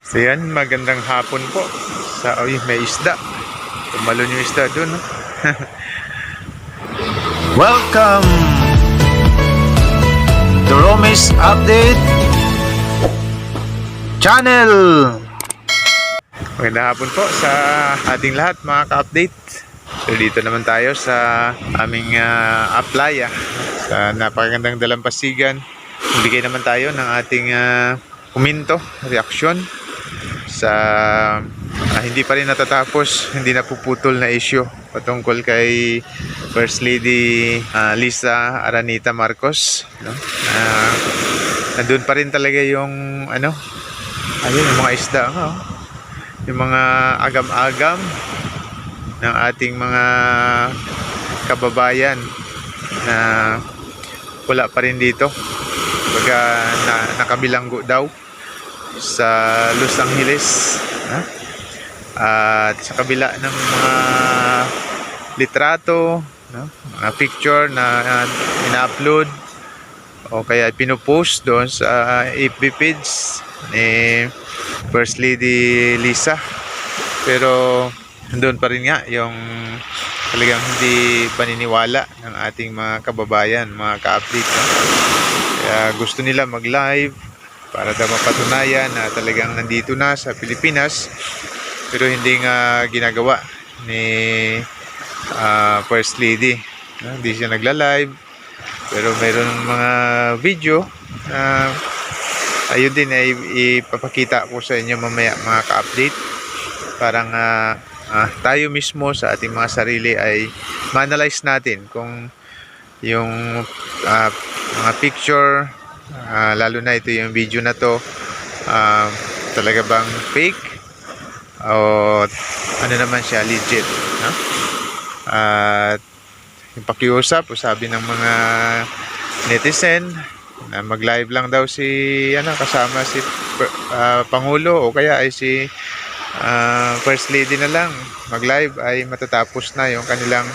So yan, magandang hapon po. Sa, ay, may isda. Tumalon yung isda dun. Welcome to Romis Update Channel. Magandang hapon po sa ating lahat mga ka-update. So dito naman tayo sa aming uh, aplaya sa napakagandang dalampasigan. Bigay naman tayo ng ating uh, kuminto, reaksyon sa ah, hindi pa rin natatapos, hindi napuputol na issue patungkol kay First Lady ah, Lisa Aranita Marcos. No? Ah, nandun pa rin talaga yung ano, ayun, yung mga isda oh yung mga agam-agam ng ating mga kababayan na wala pa rin dito baga na, nakabilanggo daw sa Los Angeles ha? at sa kabila ng mga litrato no? mga picture na uh, ina-upload o kaya pinupost doon sa FB page ni First Lady Lisa pero doon pa rin nga yung talagang hindi paniniwala ng ating mga kababayan, mga ka-update. No? Kaya gusto nila mag-live para daw mapatunayan na talagang nandito na sa Pilipinas pero hindi nga ginagawa ni ah, First Lady. No? Hindi siya nagla-live pero mayroon mga video na ayun din ay ipapakita ko sa inyo mamaya mga ka-update parang ah, ah, tayo mismo sa ating mga sarili ay ma-analyze natin kung yung ah, mga picture ah, lalo na ito yung video na to. Ah, talaga bang fake? O ano naman siya legit no? at yung pakiusap o sabi ng mga netizen na mag-live lang daw si ano kasama si ah, Pangulo o kaya ay si ah, First Lady na lang. Mag-live ay matatapos na yung kanilang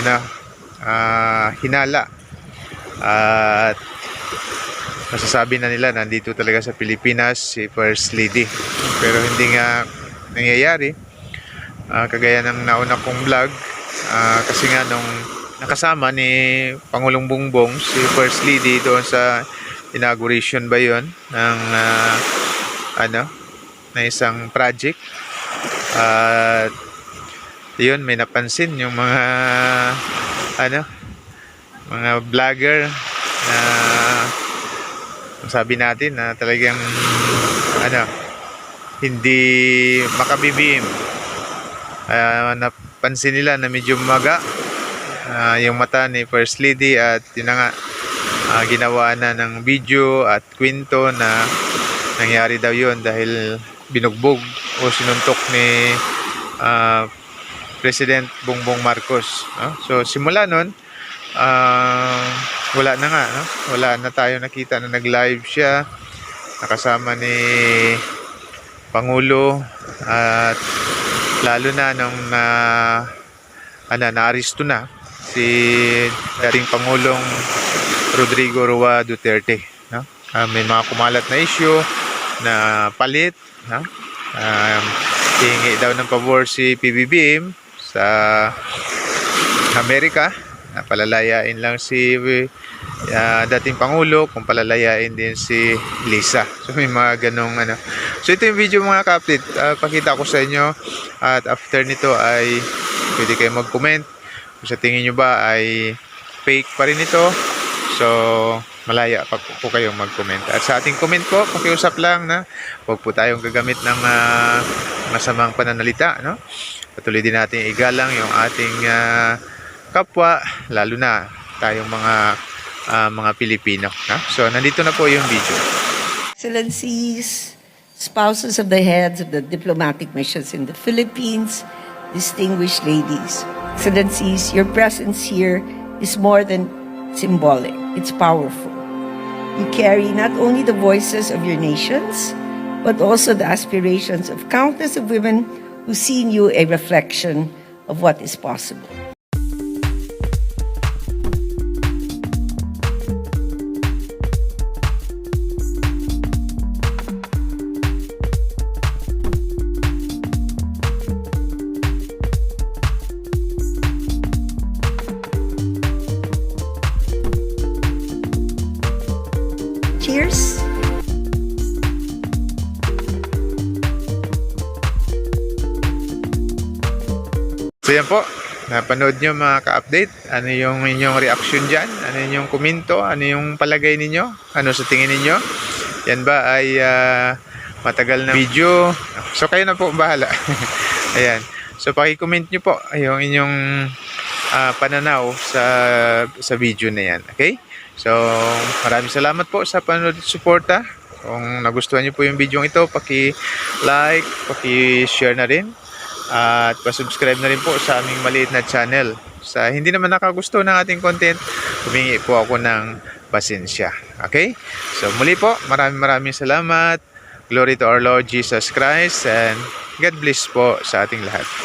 ano ah, hinala. At masasabi na nila nandito talaga sa Pilipinas si First Lady. Pero hindi nga nangyayari. Ah, kagaya ng nauna kong vlog ah, kasi nga nung nakasama ni Pangulong Bongbong si First Lady doon sa inauguration ba yon ng ah, ano na isang project. At yun may napansin yung mga ano mga vlogger na sabi natin na talagang ano hindi makabibim Ah, napansin nila na medyo maga ah, yung mata ni First Lady at yun na nga ah, ginawa na ng video at kwento na nangyari daw yun dahil binugbog o sinuntok ni ah, President Bongbong Marcos no? so simula nun ah, wala na nga no? wala na tayo nakita na nag live siya nakasama ni Pangulo at lalo na nung na ano, naaresto na si dating Pangulong Rodrigo Roa Duterte. No? Ah, may mga kumalat na issue na palit. No? Um, hingi daw ng pabor si PBBM sa Amerika na palalayain lang si ah, dating Pangulo kung palalayain din si Lisa. So may mga ganong ano. So ito yung video mga ka-update. Ah, pakita ko sa inyo at after nito ay pwede kayo mag-comment kung sa tingin nyo ba ay fake pa rin ito. So malaya pa po kayong mag-comment. At sa ating comment po, pakiusap lang na huwag po tayong gagamit ng ah, masamang pananalita. No? Patuloy din natin igalang yung ating ah, kapwa, lalo na tayong mga ah, mga Pilipino. No? So nandito na po yung video. Excellencies, spouses of the heads of the diplomatic missions in the Philippines, distinguished ladies, Excellencies, your presence here is more than symbolic, it's powerful. You carry not only the voices of your nations, but also the aspirations of countless of women who see in you a reflection of what is possible. So yan po, napanood nyo mga ka-update. Ano yung inyong reaction dyan? Ano yung komento? Ano yung palagay ninyo? Ano sa tingin ninyo? Yan ba ay ah, matagal na video? So kayo na po bahala. Ayan. So paki-comment nyo po yung inyong ah, pananaw sa sa video na yan. Okay? So maraming salamat po sa panonood at suporta. Kung nagustuhan nyo po yung video ito, paki-like, paki-share na rin. At pa-subscribe na rin po sa aming maliit na channel. Sa hindi naman nakagusto ng ating content, humingi po ako ng pasensya. Okay? So muli po, maraming maraming salamat. Glory to our Lord Jesus Christ and God bless po sa ating lahat.